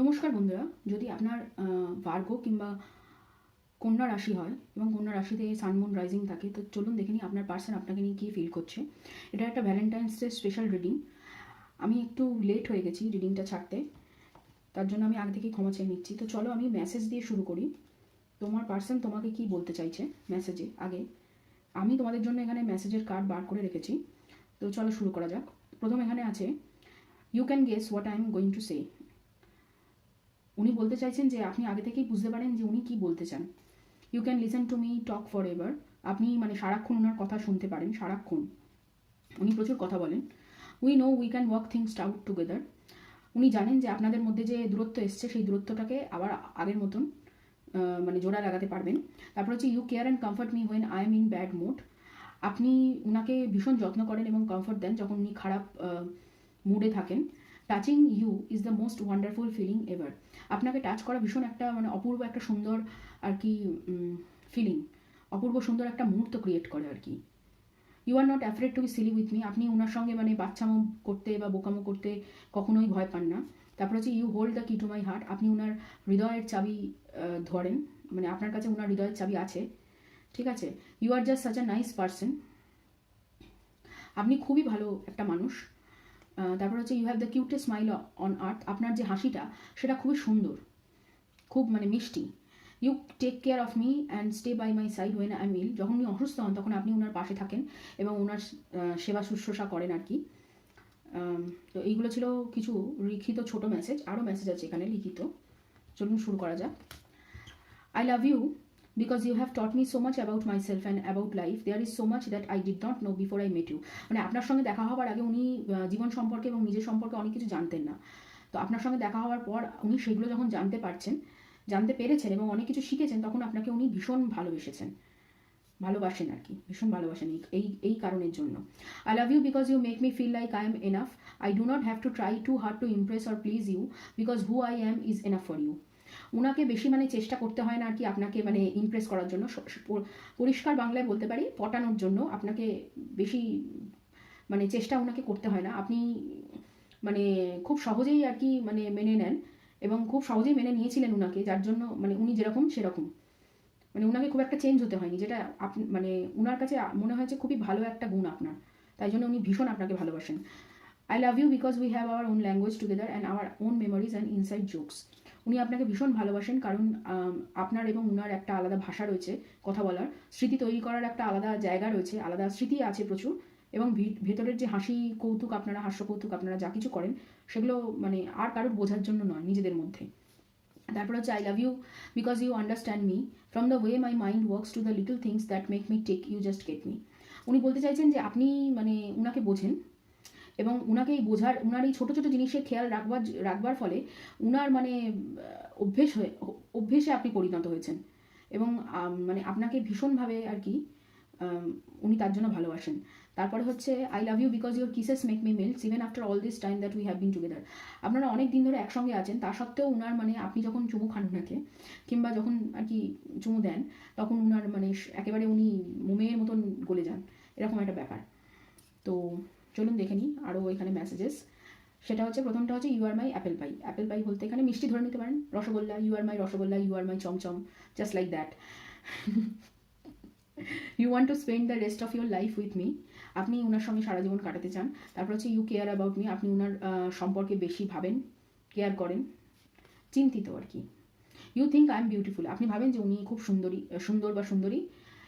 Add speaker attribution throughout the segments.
Speaker 1: নমস্কার বন্ধুরা, যদি আপনার ভার্গ কিংবা কন্যা রাশি হয় এবং কন্যা রাশিতে সানমুন রাইজিং থাকে, তো চলুন দেখে নিই আপনার পার্সন আপনাকে নিয়ে কী ফিল করছে। এটা একটা ভ্যালেন্টাইন্স ডে স্পেশাল রিডিং আমি একটু লেট হয়ে গেছি রিডিংটা ছাড়তে, তার জন্য আমি আগে থেকেই ক্ষমা চেয়ে নিচ্ছি। তো চলো আমি মেসেজ দিয়ে শুরু করি। তোমার পার্সন তোমাকে কি বলতে চাইছে মেসেজে আগে, আমি তোমাদের জন্য এখানে মেসেজের কার্ড বার করে রেখেছি। তো চলো শুরু করা যাক। প্রথম এখানে আছে you can guess what I am going to say উনি বলতে চাইছেন যে আপনি আগে থেকেই বুঝতে পারেন যে উনি কি বলতে চান। You can listen to me talk forever আপনি মানে সারাক্ষণ ওনার কথা শুনতে পারেন, সারাক্ষণ। উনি প্রচুর কথা বলেন। We know we can work things out together উনি জানেন যে আপনাদের মধ্যে যে দূরত্ব এসছে, সেই দূরত্বটাকে আবার আগের মতন মানে জোড়া লাগাতে পারবেন। তারপর হচ্ছে you care and comfort me when I am in bad mood আপনি উনাকে ভীষণ যত্ন করেন এবং কমফর্ট দেন যখন উনি খারাপ মুডে থাকেন। Touching you is the most wonderful feeling ever আপনাকে টাচ করা ভীষণ একটা মানে অপূর্ব একটা সুন্দর আর কি ফিলিং অপূর্ব সুন্দর একটা মুহূর্ত ক্রিয়েট করে আর কি। You are not afraid to be silly with me আপনি ওনার সঙ্গে মানে বাচ্চামো করতে বা বোকামো করতে কখনোই ভয় পান না। তারপর হচ্ছে you hold the key to my heart আপনি ওনার হৃদয়ের চাবি ধরেন। মানে আপনার কাছে ওনার হৃদয়ের চাবি আছে। ঠিক আছে? You are just such a nice person আপনি খুবই ভালো একটা মানুষ। তারপর হচ্ছে you have the cutest smile on earth আপনার যে হাসিটা, সেটা খুবই সুন্দর। খুব মানে মিষ্টি। You take care of me and stay by my side when I'm ill যখন উনি অসুস্থ হন, তখন আপনি ওনার পাশে থাকেন এবং ওনার সেবা শুশ্রূষা করেন আর কি। তো এইগুলো ছিল কিছু লিখিত, ছোট মেসেজ আরও মেসেজ আছে এখানে লিখিত। চলুন শুরু করা যাক। I love love you because you have taught me so much about myself and about life. There is so much that I did not know before I met you. মানে আপনার সঙ্গে দেখা হওয়ার আগে উনি জীবন সম্পর্কে এবং নিজের সম্পর্কে অনেক কিছু জানতেন না তো আপনার সঙ্গে দেখা হওয়ার পর উনি সেগুলো যখন জানতে পারছেন, জানতে পেরেছেন এবং অনেক কিছু শিখেছেন, তখন আপনাকে উনি ভীষণ ভালোবেসেছেন ভালোবাসেন আর কি, ভীষণ ভালোবাসেন এই এই কারণের জন্য I love you because you make me feel like I am enough I do not have to try too hard to impress or please you because who I am is enough for you ওনাকে বেশি মানে চেষ্টা করতে হয় না আর কি আপনাকে মানে ইমপ্রেস করার জন্য। পরিষ্কার বাংলায় বলতে পারি, পটানোর জন্য আপনাকে বেশি মানে চেষ্টা ওনাকে করতে হয় না। আপনি মানে খুব সহজেই আর কি মানে মেনে নেন এবং খুব সহজেই মেনে নিয়েছিলেন ওনাকে যার জন্য মানে উনি যেরকম সেরকম। মানে ওনাকে খুব একটা চেঞ্জ হতে হয়নি, যেটা আপ মানে ওনার কাছে মনে হয়েছে খুবই ভালো একটা গুণ আপনার। তাই জন্য উনি ভীষণ আপনাকে ভালোবাসেন। I love you because we have our own language together and our own memories and inside jokes উনি আপনাকে ভীষণ ভালোবাসেন কারণ আপনার এবং উনার একটা আলাদা ভাষা রয়েছে কথা বলার। স্মৃতি তৈরি করার একটা আলাদা জায়গা রয়েছে, আলাদা স্মৃতি আছে প্রচুর এবং ভেতরের যে হাসি কৌতুক আপনারা, হাস্য কৌতুক আপনারা যা কিছু করেন, সেগুলো মানে আর কারোর বোঝার জন্য নয় নিজেদের মধ্যে। তারপর হচ্ছে I love you because you understand me from the way my mind works to the little things that make me tick you just get me উনি বলতে চাইছেন যে, আপনি মানে উনাকে বোঝেন এবং উনাকে এই বোঝার উনার এই ছোটো ছোটো জিনিসের খেয়াল রাখবার রাখবার ফলে উনার মানে অভ্যেস হয়ে, অভ্যেসে আপনি পরিণত হয়েছেন। এবং মানে আপনাকে ভীষণভাবে আর কি উনি তার জন্য ভালোবাসেন। তারপরে হচ্ছে I love you because your kisses make me melt even after all this time that we have been together আপনারা অনেক দিন ধরে একসঙ্গে আছেন, তা সত্ত্বেও উনার মানে আপনি যখন চুমু খান উনাকে, কিংবা যখন আর কি চুমু দেন, তখন উনার মানে একেবারে উনি মোমের মতন গলে যান, এরকম একটা ব্যাপার। তো চলুন দেখে নিই আরও এখানে মেসেজেস সেটা হচ্ছে, প্রথমটা হচ্ছে you are my apple pie apple pie বলতে এখানে মিষ্টি ধরে নিতে পারেন। Rasgulla you are my rasgulla you are my chamcham just like that you want to spend the rest of your life with me আপনি ওনার সঙ্গে সারা জীবন কাটাতে চান। তারপর হচ্ছে ইউ কেয়ার অ্যাবাউট মি আপনি ওনার সম্পর্কে বেশি ভাবেন কেয়ার করেন। চিন্তিত আর কি। You think I am beautiful আপনি ভাবেন যে উনি খুব সুন্দরী, সুন্দর বা সুন্দরী,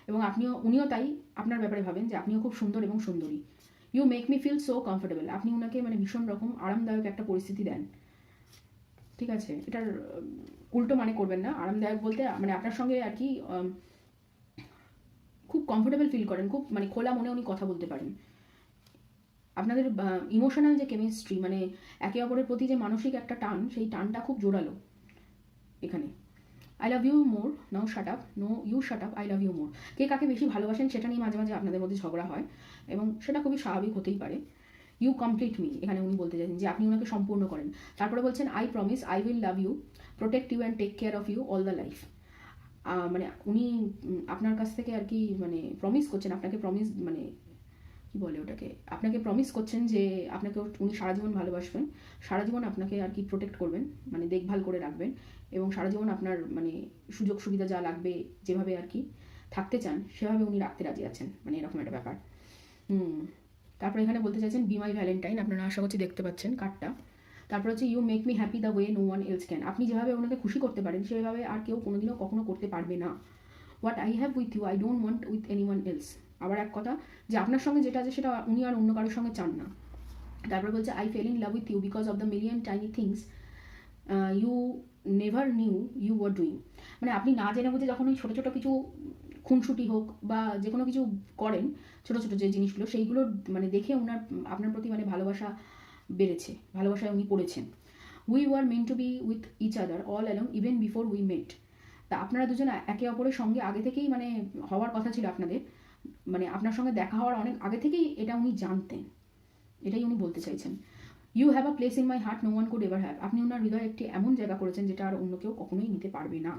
Speaker 1: এবং আপনিও, উনিও তাই। আপনার ব্যাপারে ভাবেন যে আপনিও খুব সুন্দর এবং সুন্দরী। You make me feel so comfortable আপনি ওনাকে মানে ভীষণ রকম আরামদায়ক একটা পরিস্থিতি দেন। ঠিক আছে? এটার উল্টো মানে করবেন না। আরামদায়ক বলতে মানে আপনার সঙ্গে আর কি খুব কমফোর্টেবল ফিল করেন। খুব মানে খোলা মনে উনি কথা বলতে পারেন। আপনাদের ইমোশনাল যে কেমিস্ট্রি মানে একে অপরের প্রতি যে মানসিক একটা টান, সেই টানটা খুব জোরালো। এখানে। I love you more now shut up no you shut up I love you more কে কাকে বেশি ভালোবাসেন সেটা নিয়ে মাঝে মাঝে আপনাদের মধ্যে ঝগড়া হয় এবং সেটা খুবই স্বাভাবিক হতেই পারে। ইউ কমপ্লিট মি এখানে উনি বলতে চাইছেন যে আপনি ওনাকে সম্পূর্ণ করেন। তারপরে বলছেন I promise I will love you protect you and take care of you all the life মানে উনি আপনার কাছ থেকে আর কি মানে প্রমিস করছেন, আপনাকে প্রমিস মানে কি বলে ওটাকে? আপনাকে প্রমিস করছেন যে আপনাকে উনি সারা জীবন ভালোবাসবেন, সারা জীবন আপনাকে আর কি প্রোটেক্ট করবেন মানে দেখভাল করে রাখবেন। এবং সারা জীবন আপনার মানে সুযোগ সুবিধা যা লাগবে যেভাবে আর কি থাকতে চান, সেভাবে উনি রাখতে রাজি আছেন। মানে এরকম একটা ব্যাপার। হুম। তারপরে এখানে বলতে চাইছেন বি মাই ভ্যালেন্টাইন আপনারা আশা করছি দেখতে পাচ্ছেন কার্ডটা। তারপর হচ্ছে you make me happy the way no one else can আপনি যেভাবে ওনাকে খুশি করতে পারেন, সেভাবে আর কেউ কোনোদিনও কখনো করতে পারবে না। What I have with you I don't want with anyone else আবার এক কথা, যে আপনার সঙ্গে যেটা আছে, সেটা উনি আর অন্য কারোর সঙ্গে চান না। তারপর বলছে I fell in love with you because of the million tiny things you never knew you were doing মানে আপনি না জেনে বুঝে যখন ওই ছোটো ছোটো কিছু খুনসুটি হোক বা যে কোনো কিছু করেন, ছোটো ছোটো যে জিনিসগুলো, সেইগুলো মানে দেখে ওনার আপনার প্রতি মানে ভালোবাসা বেড়েছে, ভালোবাসায় উনি পড়েছেন। We were meant to be with each other all along even before we met তা আপনারা দুজন একে অপরের সঙ্গে আগে থেকেই মানে হওয়ার কথা ছিল আপনাদের। মানে আপনার সঙ্গে দেখা হওয়ার অনেক আগে থেকেই এটা উনি জানতেন। এটাই উনি বলতে চাইছেন। You have a place in my heart no one could ever have আপনি ওনার হৃদয়ে একটি এমন জায়গা করেছেন যেটা আর অন্য কেউ কখনোই নিতে পারবে না।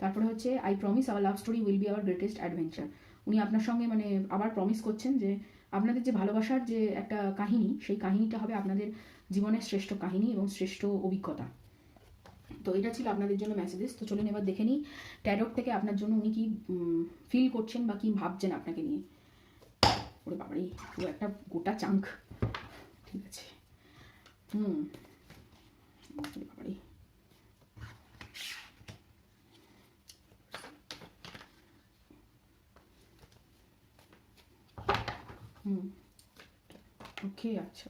Speaker 1: তারপরে হচ্ছে I promise our love story will be our greatest adventure উনি আপনার সঙ্গে মানে আবার প্রমিস করছেন যে, আপনাদের যে ভালোবাসার যে একটা কাহিনী, সেই কাহিনীটা হবে আপনাদের জীবনের শ্রেষ্ঠ কাহিনী এবং শ্রেষ্ঠ অভিজ্ঞতা। তো এটা ছিল আপনাদের জন্য মেসেজেস তো চলুন এবার দেখে নিই ট্যারোট থেকে আপনার জন্য উনি কি ফিল করছেন বা কি ভাবছেন আপনাকে নিয়ে। ওরে বাবারি, পুরো একটা গোটা চাঙ্ক ঠিক আছে। হুম হুম ওকে আচ্ছা।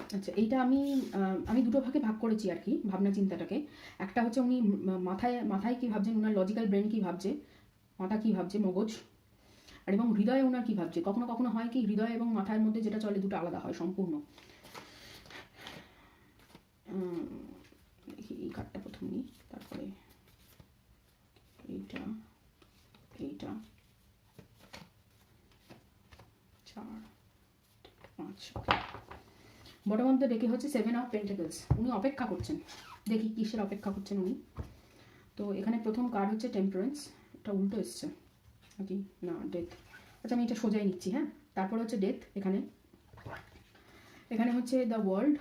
Speaker 1: আচ্ছা এইটা আমি আমি দুটো ভাগে ভাগ করেছি আর কি, ভাবনা চিন্তাটাকে। একটা হচ্ছে উনি মাথায় মাথায় কি ভাবছেন ওনার লজিক্যাল ব্রেন কি ভাবছে? মাথা কি ভাবছে? মগজ। আর এবং হৃদয়ে ওনার কি ভাবছে? কখনো কখনো হয় কি, হৃদয় এবং মাথার মধ্যে যেটা চলে দুটো আলাদা হয়, সম্পূর্ণ। দেখি, এই কার্ডটা প্রথম নিই, তারপরে এইটা এইটা। চার, পাঁচ বটের মধ্যে ডেকে হচ্ছে সেভেন অফ পেন্টাকলস উনি অপেক্ষা করছেন। দেখি কিসের অপেক্ষা করছেন উনি। তো এখানে প্রথম কার্ড হচ্ছে টেম্পারেন্স এটা উল্টো এসছে। নাকি? না ডেথ আচ্ছা আমি এটা সোজাই নিচ্ছি হ্যাঁ? তারপর হচ্ছে ডেথ এখানে। এখানে হচ্ছে দ্য ওয়ার্ল্ড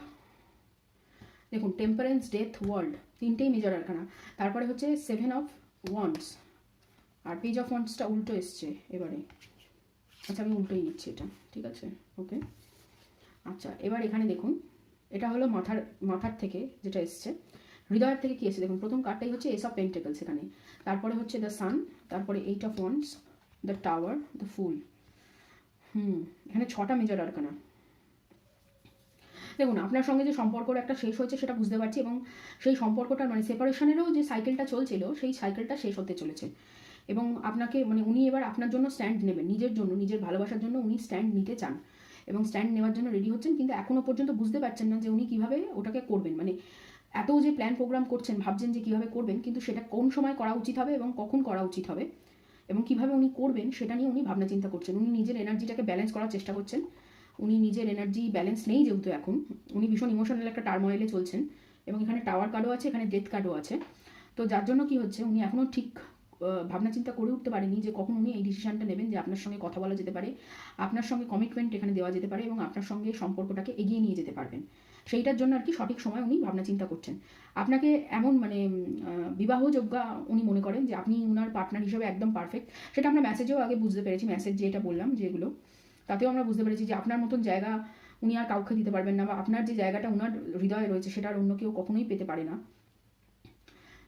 Speaker 1: দেখুন টেম্পারেন্স ডেথ ওয়ার্ল্ড তিনটেই মেজর আরখানা। তারপরে হচ্ছে সেভেন অফ ওয়ান্ডস আর পেজ অফ ওয়ান্ডসটা উল্টো এসছে এবারে। আচ্ছা আমি উল্টোই নিচ্ছি এটা, ঠিক আছে? ওকে আচ্ছা এবার এখানে দেখুন, এটা হলো মাথার মাথার থেকে যেটা এসছে। হৃদয়ের থেকে কি এসছে? দেখুন, প্রথম কার্ডটাই হচ্ছে এস অফ পেন্টেকলস এখানে। তারপরে হচ্ছে দ্য সান তারপরে eight of wands the tower the fool হুম, এখানে ছটা মেজর আরকানা দেখুন, আপনার সঙ্গে যে সম্পর্কটা একটা শেষ হয়েছে সেটা বুঝতে পারছি এবং সেই সম্পর্কটার মানে সেপারেশনেরও যে সাইকেলটা চলছিল, সেই সাইকেলটা শেষ হতে চলেছে। এবং আপনাকে মানে উনি এবার আপনার জন্য স্ট্যান্ড নেবেন, নিজের জন্য, নিজের ভালোবাসার জন্য উনি স্ট্যান্ড নিতে চান। এবং স্ট্যান্ড নেওয়ার জন্য রেডি হচ্ছেন, কিন্তু এখনও পর্যন্ত বুঝতে পারছেন না যে উনি কীভাবে ওটাকে করবেন। মানে এত যে প্ল্যান প্রোগ্রাম করছেন, ভাবছেন যে কীভাবে করবেন, কিন্তু সেটা কোন সময় করা উচিত হবে এবং কখন করা উচিত হবে এবং কীভাবে উনি করবেন সেটা নিয়ে উনি ভাবনা চিন্তা করছেন। উনি নিজের এনার্জিটাকে ব্যালেন্স করার চেষ্টা করছেন। উনি নিজের এনার্জি ব্যালেন্স নেই যেহেতু এখন। উনি ভীষণ ইমোশনাল একটা টার্ময়েলে চলছেন এবং এখানে টাওয়ার কার্ডও আছে, এখানে ডেথ কার্ডও আছে। তো যার জন্য কি হচ্ছে, উনি এখনও ঠিক ভাবনা চিন্তা করে উঠতে পারেনি যে কখন উনি এই ডিসিশনটা নেবেন যে আপনার সঙ্গে কথা বলা যেতে পারে, আপনার সঙ্গে কমিটমেন্ট এখানে দেওয়া যেতে পারে এবং আপনার সঙ্গে সম্পর্কটাকে এগিয়ে নিয়ে যেতে পারবেন। সেইটার জন্য আর কি সঠিক সময় উনি ভাবনা চিন্তা করছেন। আপনাকে এমন মানে বিবাহযোগ্যা উনি মনে করেন যে আপনি ওনার পার্টনার হিসেবে একদম পারফেক্ট সেটা আমরা মেসেজেও আগে বুঝতে পেরেছি মেসেজ যেটা বললাম যেগুলো। তাতেও আমরা বুঝতে পেরেছি যে আপনার মতন জায়গা উনি আর কাউকে দিতে পারবেন না বা আপনার যে জায়গাটা ওনার হৃদয়ে রয়েছে সেটা আর অন্য কেউ কখনোই পেতে পারে না।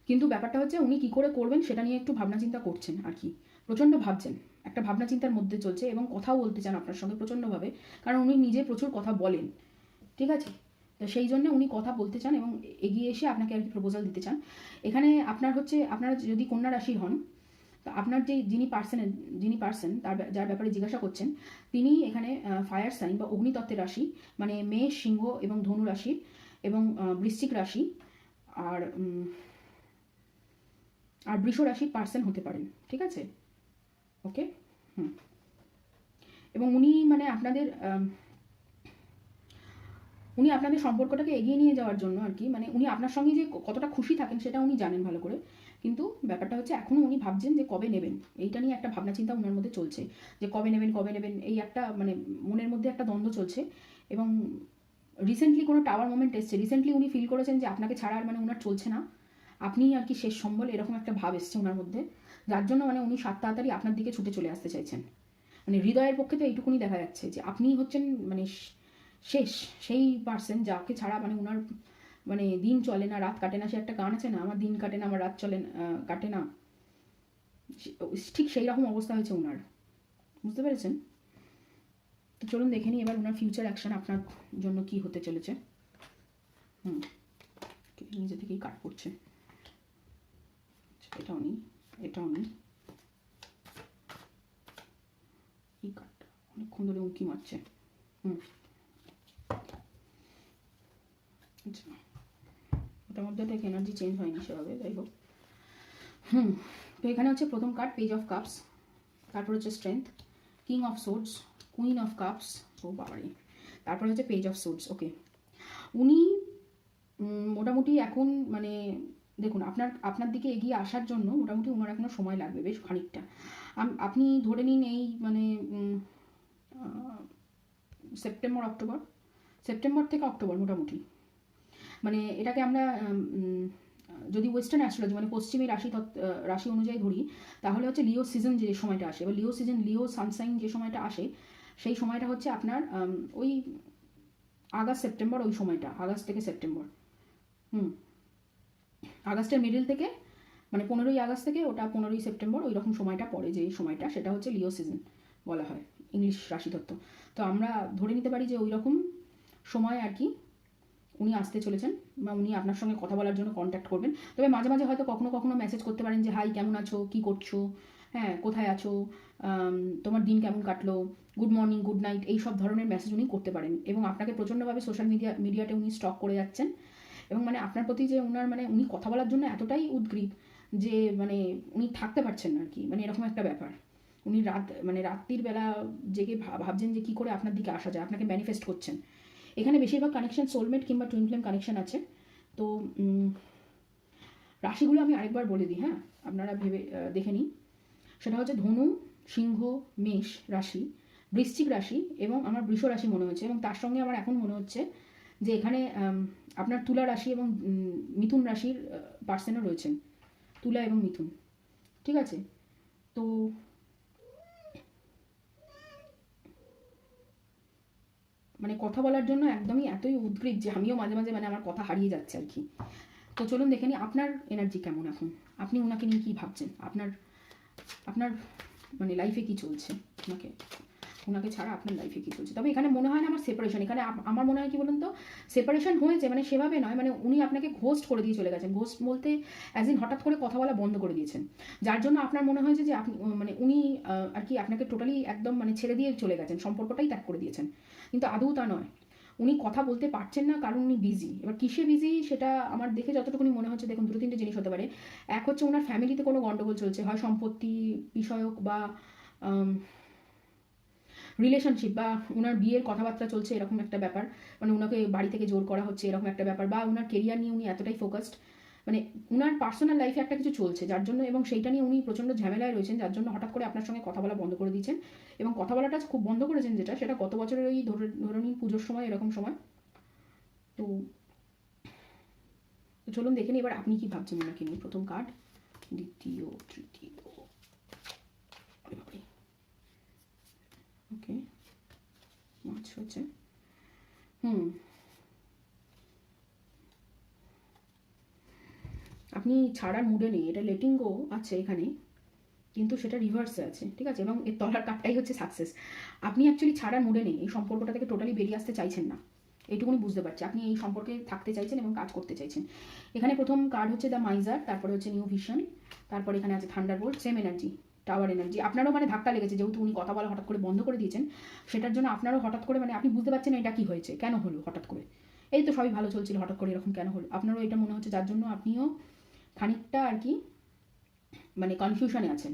Speaker 1: কিন্তু ব্যাপারটা হচ্ছে উনি কি করে করবেন সেটা নিয়ে একটু ভাবনা চিন্তা করছেন আর কি। প্রচণ্ড ভাবছেন। একটা ভাবনা চিন্তার মধ্যে চলছে এবং কথাও বলতে চান আপনার সঙ্গে প্রচণ্ডভাবে। কারণ উনি নিজে প্রচুর কথা বলেন। ঠিক আছে? তো সেই জন্য উনি কথা বলতে চান এবং এগিয়ে এসে আপনাকে আর কি প্রপোজাল দিতে চান। এখানে আপনার হচ্ছে, আপনারা যদি কন্যা রাশি হন আপনার যে যিনি পার্সনের যিনি পার্সন তার যার ব্যাপারে জিজ্ঞাসা করছেন, তিনি এখানে ফায়ার সাইন বা অগ্নিতত্ত্বের রাশি মানে মেষ, সিংহ এবং ধনু রাশি এবং বৃশ্চিক রাশি আর আর বৃষ রাশির পার্সন হতে পারেন, ঠিক আছে? ওকে হুম। এবং উনি মানে আপনাদের উনি আপনাদের সম্পর্কটাকে এগিয়ে নিয়ে যাওয়ার জন্য আর কি মানে উনি আপনার সঙ্গে যে কতটা খুশি থাকেন সেটা উনি জানেন ভালো করে। কিন্তু ব্যাপারটা হচ্ছে এখনও উনি ভাবছেন যে কবে নেবেন। এইটা নিয়ে একটা ভাবনা চিন্তা ওনার মধ্যে চলছে যে কবে নেবেন কবে নেবেন, এই একটা মানে মনের মধ্যে একটা দ্বন্দ্ব চলছে। এবং রিসেন্টলি কোনো টাওয়ার মোমেন্ট এসছে রিসেন্টলি উনি ফিল করেছেন যে আপনাকে ছাড়া আর মানে ওনার চলছে না। আপনি আর কি শেষ সম্বল এরকম একটা ভাব এসছে ওনার মধ্যে, যার জন্য মানে উনি সাত তাড়াতাড়ি আপনার দিকে ছুটে চলে আসতে চাইছেন। মানে হৃদয়ের পক্ষে তো এইটুকুনি দেখা যাচ্ছে যে আপনি হচ্ছেন মানে শেষ সেই পার্সন যাকে ছাড়া মানে ওনার মানে দিন চলে না রাত কাটে না সে একটা গান আছে না আমার দিন কাটে না আমার রাত চলে না, কাটে না ঠিক সেই রকম অবস্থা হয়েছে ওনার বুঝতে পেরেছেন? তো চলুন দেখে নিই এবার ওনার ফিউচার অ্যাকশন আপনার জন্য কি হতে চলেছে। হুম নিজে থেকেই কাট আচ্ছা, এটাও নিই এটাও নিই এই অনেকক্ষণ ধরে উঁকি মারছে। হুম। আচ্ছা ওটার মধ্যে থেকে এনার্জি চেঞ্জ হয়নি সেভাবে, যাই হোক। হুম, তো এখানে হচ্ছে প্রথম কার্ড পেজ অফ কাপস তারপর হচ্ছে strength king of swords queen of cups ও বাবারে। তারপর হচ্ছে পেজ অফ সোর্স ওকে উনি মোটামুটি এখন মানে দেখুন, আপনার আপনার দিকে এগিয়ে আসার জন্য মোটামুটি ওনার এখনও সময় লাগবে বেশ খানিকটা। আপনি ধরে নিন এই মানে সেপ্টেম্বর অক্টোবর সেপ্টেম্বর থেকে অক্টোবর মোটামুটি। মানে এটাকে আমরা যদি ওয়েস্টার্ন অ্যাস্ট্রোলজি মানে পশ্চিমী রাশি রাশি অনুযায়ী ধরি, তাহলে হচ্ছে লিও সিজন যে সময়টা আসে, বা লিও সিজন লিও সানসাইন যে সময়টা আসে, সেই সময়টা হচ্ছে আপনার ওই আগস্ট, সেপ্টেম্বর ওই সময়টা, আগস্ট থেকে সেপ্টেম্বর। হুম। আগস্টের মিডল থেকে মানে পনেরোই আগস্ট থেকে ওটা পনেরোই সেপ্টেম্বর ওই রকম সময়টা পড়ে যে সময়টা সেটা হচ্ছে লিও সিজন বলা হয় ইংলিশ রাশিতত্ত্ব তো আমরা ধরে নিতে পারি যে ওই রকম সময় আর কি উনি আসতে চলেছেন বা উনি আপনার সঙ্গে কথা বলার জন্য কন্ট্যাক্ট করবেন। তবে মাঝে মাঝে হয়তো কখনো কখনো মেসেজ করতে পারেন যে হাই কেমন আছো? কি করছ? হ্যাঁ কোথায় আছো? তোমার দিন কেমন কাটলো? গুড মর্নিং গুড নাইট এই সব ধরনের মেসেজ উনি করতে পারেন। এবং আপনাকে প্রচণ্ডভাবে সোশ্যাল মিডিয়া মিডিয়াতে উনি স্টক করে যাচ্ছেন। এবং মানে আপনার প্রতি যে ওনার মানে উনি কথা বলার জন্য এতটাই উদ্গ্রীব যে মানে উনি থাকতে পারছেন না আর কি মানে এরকম একটা ব্যাপার। উনি রাত মানে রাত্রির বেলা জেগে ভাবছেন যে কি করে আপনার দিকে আসা যায়। আপনাকে ম্যানিফেস্ট করছেন। এখানে বেশিরভাগ কানেকশন সোলমেট কিংবা টুইন ফ্লেম কানেকশন আছে। তো রাশিগুলো আমি আরেকবার বলে দিই হ্যাঁ? আপনারা ভেবে দেখে নিন। সেটা হচ্ছে ধনু, সিংহ, মেষ রাশি, বৃশ্চিক রাশি এবং আমার বৃষ রাশি মনে হচ্ছে এবং তার সঙ্গে আমার এখন মনে হচ্ছে যে এখানে আপনার তুলা রাশি এবং মিথুন রাশির পার্সেনও রয়েছেন। তুলা এবং মিথুন। ঠিক আছে? তো মানে কথা বলার জন্য একদমই এতই উদ্গ্রীব যে আমিও মাঝে মাঝে মানে আমার কথা হারিয়ে যাচ্ছে আর কি। তো চলুন দেখে নিই আপনার এনার্জি কেমন এখন? আপনি ওনাকে নিয়ে কী ভাবছেন? আপনার আপনার মানে লাইফে কি চলছে? ওনাকে ওনাকে ছাড়া আপনার লাইফে কি চলছে? তবে এখানে মনে হয় না আমার সেপারেশন এখানে আমার মনে হয় কি বলুন তো সেপারেশন হয়েছে মানে সেভাবে নয় মানে উনি আপনাকে ঘোস্ট করে দিয়ে চলে গেছেন। ঘোস্ট বলতে অ্যাজ ইন হঠাৎ করে কথা বলা বন্ধ করে দিয়েছেন। যার জন্য আপনার মনে হয়েছে যে আপনি মানে উনি আর কি আপনাকে টোটালি একদম মানে ছেড়ে দিয়ে চলে গেছেন, সম্পর্কটাই ত্যাগ করে দিয়েছেন। কিন্তু আদৌ তা নয়। উনি কথা বলতে পারছেন না, কারণ উনি বিজি এবার কিসে বিজি সেটা আমার দেখে যতটুকুনি মনে হচ্ছে, দেখুন দুটো তিনটে জিনিস হতে পারে। এক হচ্ছে ওনার ফ্যামিলিতে কোনো গন্ডগোল চলছে, হয় সম্পত্তি বিষয়ক বা রিলেশনশিপ বা ওনার বিয়ের কথাবার্তা চলছে এরকম একটা ব্যাপার। মানে ওনাকে বাড়ি থেকে জোর করা হচ্ছে এরকম একটা ব্যাপার বা ওনার কেরিয়ার নিয়ে উনি এতটাই ফোকাসড মানে ওনার পার্সোনাল লাইফে একটা কিছু চলছে, যার জন্য এবং সেইটা নিয়ে উনি প্রচণ্ড ঝামেলায় রয়েছেন, যার জন্য হঠাৎ করে আপনার সঙ্গে কথা বলা বন্ধ করে দিয়েছেন এবং কথা বলাটা খুব বন্ধ করেছেন যেটা, সেটা গত বছরের ওই ধরে ধরে নিন পুজোর সময় এরকম সময়। তো তো চলুন দেখে নিই, এবার আপনি কি ভাবছেন ওনাকে নিয়ে? প্রথম কার্ড দ্বিতীয়, তৃতীয়। ওকে মাছ হচ্ছে হুম আপনি ছাড়ার মুডে নেই, এটা লেটিং গো আছে এখানে, কিন্তু সেটা রিভার্সে আছে, ঠিক আছে? এবং এর তলার কাপটাই হচ্ছে সাকসেস আপনি অ্যাকচুয়ালি ছাড়ার মুডে নেই, এই সম্পর্কটা থেকে টোটালি বেরিয়ে আসতে চাইছেন না। এইটুকুনি বুঝতে পারছি। আপনি এই সম্পর্কে থাকতে চাইছেন এবং কাজ করতে চাইছেন। এখানে প্রথম কার্ড হচ্ছে দ্য মাইজার তারপরে হচ্ছে নিউ ভিশন তারপর এখানে আছে thunderbolt same energy tower energy আপনারও মানে ধাক্কা লেগেছে, যেহেতু উনি কথা বলা হঠাৎ করে বন্ধ করে দিয়েছেন, সেটার জন্য আপনারও হঠাৎ করে মানে আপনি বুঝতে পারছেন এটা কি হয়েছে, কেন হলো হঠাৎ করে? এই তো সবই ভালো চলছিল হঠাৎ করে এরকম কেন হলো? আপনারও এটা মনে হচ্ছে, যার জন্য আপনিও খানিকটা আর কি মানে কনফিউশনে আছেন।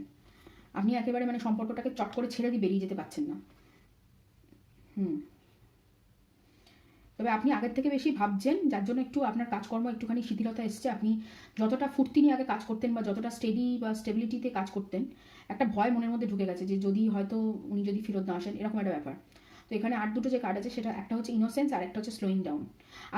Speaker 1: আপনি একেবারে মানে সম্পর্কটাকে চট করে ছেড়ে দিয়ে বেরিয়ে যেতে পারছেন না। হুম। তবে আপনি আগের থেকে বেশি ভাবছেন, যার জন্য একটু আপনার কাজকর্ম একটুখানি শিথিলতা এসছে। আপনি যতটা ফুর্তি নিয়ে আগে কাজ করতেন বা যতটা স্টেডি বা স্টেবিলিটিতে কাজ করতেন, একটা ভয় মনের মধ্যে ঢুকে গেছে যে যদি হয়তো উনি যদি ফেরত না আসেন, এরকম একটা ব্যাপার। তো এখানে আর দুটো যে কার্ড আছে, সেটা একটা হচ্ছে ইনোসেন্স আর একটা হচ্ছে স্লোয়িং ডাউন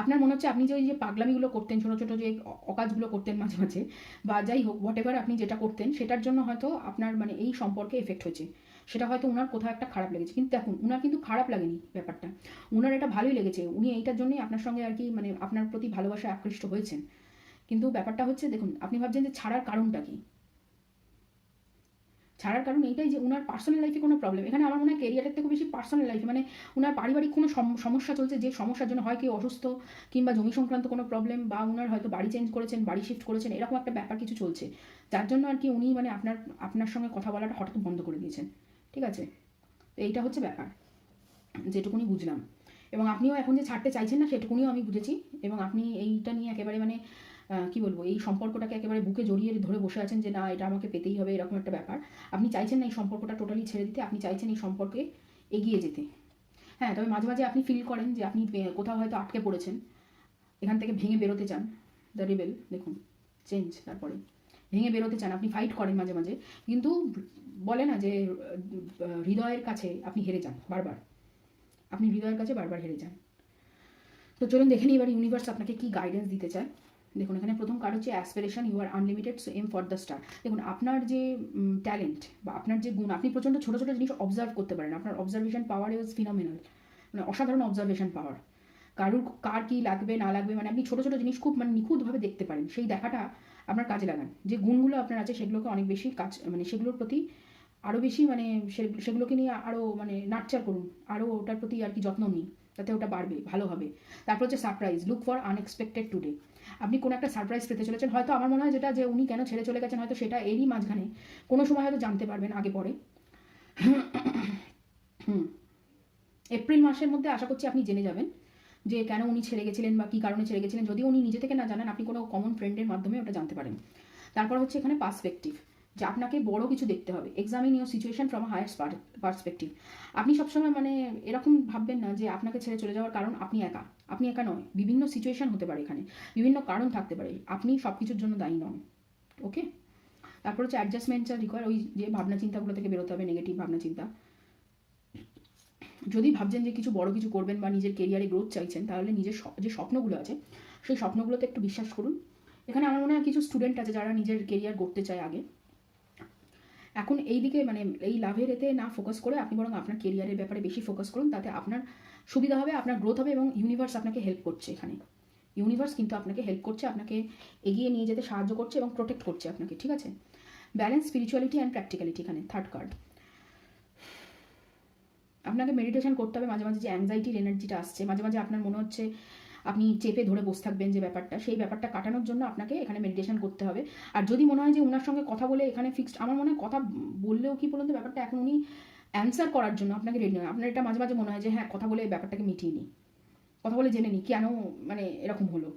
Speaker 1: আপনার মনে হচ্ছে আপনি যে ওই যে পাগলামিগুলো করতেন, ছোটো ছোটো যে অকাজগুলো করতেন মাঝে মাঝে, বা যাই হোক হোয়াট এভার আপনি যেটা করতেন, সেটার জন্য হয়তো আপনার মানে এই সম্পর্কে এফেক্ট হয়েছে। সেটা হয়তো ওনার কোথাও একটা খারাপ লেগেছে। কিন্তু দেখুন ওনার কিন্তু খারাপ লাগেনি ব্যাপারটা। ওনার এটা ভালোই লেগেছে। উনি এইটার জন্যই আপনার সঙ্গে আর কি মানে আপনার প্রতি ভালোবাসায় আকৃষ্ট হয়েছেন। কিন্তু ব্যাপারটা হচ্ছে, দেখুন, আপনি ভাবছেন যে ছাড়ার কারণটা কি? ছাড়ার কারণ এইটাই যে ওনার পার্সোনাল লাইফে কোনো প্রবলেম এখানে আমার মনে হয় কেরিয়ারের থেকে বেশি পার্সোনাল লাইফে মানে ওনার পারিবারিক কোনো সম- সমস্যা চলছে যে সমস্যার জন্য হয় কেউ অসুস্থ কিংবা জমি সংক্রান্ত কোনো প্রবলেম বা ওনার হয়তো বাড়ি চেঞ্জ করেছেন, বাড়ি শিফট করেছেন, এরকম একটা ব্যাপার কিছু চলছে। যার জন্য আর কি উনি মানে আপনার আপনার সঙ্গে কথা বলাটা হঠাৎ বন্ধ করে দিয়েছেন। ঠিক আছে? তো এইটা হচ্ছে ব্যাপার। যেটুকুনি বুঝলাম। এবং আপনিও এখন যে ছাড়তে চাইছেন না, সেটুকুনিও আমি বুঝেছি। এবং আপনি এইটা নিয়ে একেবারে মানে কি বলব, এই সম্পর্কটাকে একেবারে বুকে জড়িয়ে ধরে বসে আছেন যে, না, এটা আমাকে পেতেই হবে, এরকম একটা ব্যাপার। আপনি চাইছেন না এই সম্পর্কটা টোটালি ছেড়ে দিতে, আপনি চাইছেন এই সম্পর্কে এগিয়ে যেতে। হ্যাঁ তবে মাঝে মাঝে আপনি ফিল করেন যে, আপনি কোথাও হয়তো আটকে পড়েছেন। এখান থেকে ভেঙে বেরোতে চান। দ্য রিবেল দেখুন চেঞ্জ তারপরে। ভেঙে বেরোতে চান, আপনি ফাইট করেন মাঝে মাঝে, কিন্তু বলে না যে, হৃদয়ের কাছে আপনি হেরে যান, বারবার। আপনি হৃদয়ের কাছে বারবার হেরে যান। তো চলুন দেখে নিই এবার ইউনিভার্স আপনাকে কি গাইডেন্স দিতে চায়। দেখুন, এখানে প্রথম কার্ড হচ্ছে aspiration you are unlimited so aim for the star দেখুন, আপনার যে ট্যালেন্ট বা আপনার যে গুণ, আপনি প্রচণ্ড ছোটো ছোটো জিনিস অবজার্ভ করতে পারেন। আপনার অবজারভেশন পাওয়ার ইজ ফিনোমিনাল মানে অসাধারণ অবজারভেশন পাওয়ার কারুর, কার কি লাগবে, না লাগবে মানে আপনি ছোটো ছোটো জিনিস খুব মানে নিখুঁতভাবে দেখতে পারেন। সেই দেখাটা আপনার কাজে লাগান। যে গুণগুলো আপনার আছে সেগুলোকে অনেক বেশি কাজ মানে সেগুলোর প্রতি আরও বেশি মানে সেগুলোকে নিয়ে আরও মানে নার্চার করুন। আরও ওটার প্রতি আর কি যত্ন নিন তাতে ওটা বাড়বে, ভালো হবে। তারপর হচ্ছে surprise look for unexpected today আপনি কোনো একটা সারপ্রাইজ পেতে চলেছেন, হয়তো আমার মনে হয় যেটা যে উনি কেন ছেড়ে চলে গেছেন, হয়তো সেটা এরই মাঝখানে। কোনো সময় হয়তো জানতে পারবেন আগে পরে। হুম। এপ্রিল মাসের মধ্যে আশা করছি আপনি জেনে যাবেন। যে কেন উনি ছেড়ে গেছিলেন বা কী কারণে ছেড়ে গেছিলেন, যদি উনি নিজে থেকে না জানেন, আপনি কোনো কমন ফ্রেন্ডের মাধ্যমে ওটা জানতে পারেন। তারপর হচ্ছে এখানে পার্সপেক্টিভ যে আপনাকে বড় কিছু দেখতে হবে examine your situation from higher perspective আপনি সবসময় মানে এরকম ভাববেন না যে আপনাকে ছেড়ে চলে যাওয়ার কারণ আপনি একা আপনি একা নয়, বিভিন্ন সিচুয়েশন হতে পারে এখানে, বিভিন্ন কারণ থাকতে পারে, আপনি সব কিছুর জন্য দায়ী নন ওকে তারপর হচ্ছে অ্যাডজাস্টমেন্টটা রিকোয়ার ওই যে ভাবনা চিন্তাগুলো থেকে বেরোতে হবে নেগেটিভ ভাবনা চিন্তা। যদি ভাবছেন যে কিছু বড় কিছু করবেন বা নিজের কেরিয়ারে গ্রোথ চাইছেন, তাহলে নিজের যে স্বপ্নগুলো আছে, সেই স্বপ্নগুলোতে একটু বিশ্বাস করুন। এখানে আমার মনে হয় কিছু স্টুডেন্ট আছে যারা নিজের কেরিয়ার গড়তে চায় আগে। এখন এই দিকে মানে এই লাভের এতে না ফোকাস করে আপনি বরং আপনার কেরিয়ারের ব্যাপারে বেশি ফোকাস করুন, তাতে আপনার সুবিধা হবে, আপনার গ্রোথ হবে এবং ইউনিভার্স আপনাকে হেল্প করছে এখানে। ইউনিভার্স কিন্তু আপনাকে হেল্প করছে, আপনাকে এগিয়ে নিয়ে যেতে সাহায্য করছে এবং প্রোটেক্ট করছে আপনাকে, ঠিক আছে? ব্যালেন্স স্পিরিচুয়ালিটি অ্যান্ড প্র্যাকটিক্যালিটি এখানে থার্ড কার্ড আপনাকে মেডিটেশন করতে হবে, মাঝে মাঝে যে অ্যাংজাইটির এনার্জিটা আসছে, মাঝে মাঝে আপনার মনে হচ্ছে আপনি চেপে ধরে বসে থাকবেন যে ব্যাপারটা, সেই ব্যাপারটা কাটানোর জন্য আপনাকে এখানে মেডিটেশন করতে হবে। আর যদি মনে হয় যে ওনার সঙ্গে কথা বলে এখানে ফিক্সড আমার মনে হয় কথা বললেও কি বলুন তো, ব্যাপারটা এখন উনি অ্যান্সার করার জন্য আপনাকে রেডি নয়। আপনার এটা মাঝে মাঝে মনে হয় যে হ্যাঁ কথা বলে ব্যাপারটাকে মিটিয়ে নিই। কথা বলে জেনে নিই, কেন মানে এরকম হলো?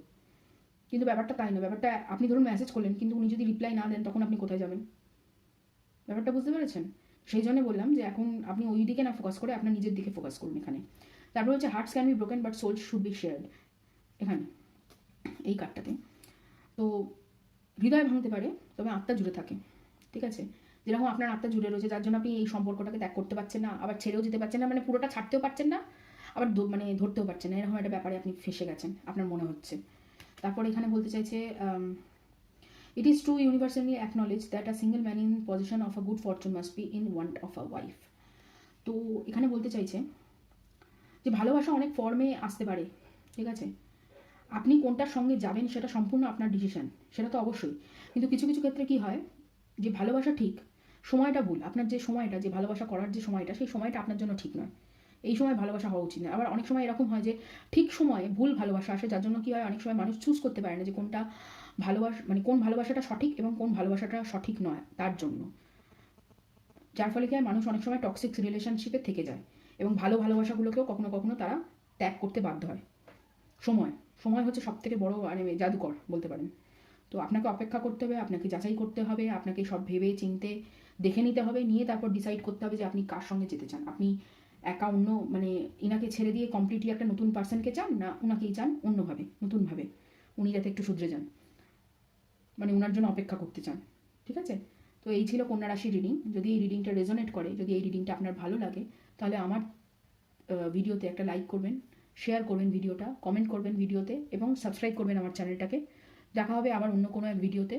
Speaker 1: কিন্তু ব্যাপারটা তাই না ব্যাপারটা আপনি ধরুন মেসেজ করলেন, কিন্তু উনি যদি রিপ্লাই না দেন, তখন আপনি কোথায় যাবেন? ব্যাপারটা বুঝতে পেরেছেন? সেই জন্য বললাম যে এখন আপনি ওই দিকে না ফোকাস করে আপনার নিজের দিকে ফোকাস করুন এখানে। তারপর হচ্ছে hearts can be broken but soul should be shared এখানে, এই কার্ডটাতে তো হৃদয় ভাঙতে পারে, তবে আত্মা জুড়ে থাকে, ঠিক আছে? যেরকম আপনার আত্মা জুড়ে রয়েছে, যার জন্য আপনি এই সম্পর্কটাকে ত্যাগ করতে পারছেন না, আবার ছেড়েও যেতে পারছেন না মানে পুরোটা ছাড়তেও পারছেন না, আবার মানে ধরতেও পারছেন না। এরকম একটা ব্যাপারে আপনি ফেসে গেছেন, আপনার মনে হচ্ছে। তারপর এখানে বলতে চাইছে it is true universally acknowledge that a single man in position of a good fortune must be in want of a wife তো এখানে বলতে চাইছে যে ভালোবাসা অনেক ফর্মে আসতে পারে, ঠিক আছে? আপনি কোনটার সঙ্গে যাবেন সেটা সম্পূর্ণ আপনার ডিসিশন সেটা তো অবশ্যই। কিন্তু কিছু কিছু ক্ষেত্রে কি হয় যে ভালোবাসা ঠিক, সময়টা ভুল। আপনার যে সময়টা, যে ভালোবাসা করার যে সময়টা, সেই সময়টা আপনার জন্য ঠিক নয়। এই সময় ভালোবাসা হওয়া উচিত না আবার অনেক সময় এরকম হয় যে ঠিক সময়ে ভুল ভালোবাসা আসে, যার জন্য কি হয়? অনেক সময় মানুষ চুজ করতে পারে না যে কোনটা ভালোবাসা মানে কোন ভালোবাসাটা সঠিক এবং কোন ভালোবাসাটা সঠিক নয়, তার জন্য। যার ফলে কি হয়, মানুষ অনেক সময় টক্সিক রিলেশনশিপে থেকে যায় এবং ভালো ভালোবাসাগুলোকেও কখনো কখনো তারা ত্যাগ করতে বাধ্য হয়। সময়। সময় হচ্ছে সব থেকে বড় মানে জাদুকর বলতে পারেন। তো আপনাকে অপেক্ষা করতে হবে, আপনাকে যাচাই করতে হবে, আপনাকে সব ভেবে চিনতে দেখে নিতে হবে, নিয়ে তারপর ডিসাইড করতে হবে যে আপনি কার সঙ্গে যেতে চান। আপনি একা অন্য মানে ইনাকে ছেড়ে দিয়ে কমপ্লিটলি একটা নতুন পার্সনকে চান না ওনাকেই চান অন্যভাবে, নতুনভাবে। উনি যাতে একটু শুধরে যান। মানে ওনার জন্য অপেক্ষা করতে চান, ঠিক আছে? তো এই ছিল কন্যা রাশির রিডিং যদি এই রিডিংটা রেজোনেট করে, যদি এই রিডিংটা আপনার ভালো লাগে, তাহলে আমার ভিডিওতে একটা লাইক করবেন শেয়ার করবেন ভিডিওটা কমেন্ট করবেন ভিডিওতে এবং সাবস্ক্রাইব করবেন আমার চ্যানেলটাকে দেখা হবে আবার অন্য কোনো এক ভিডিওতে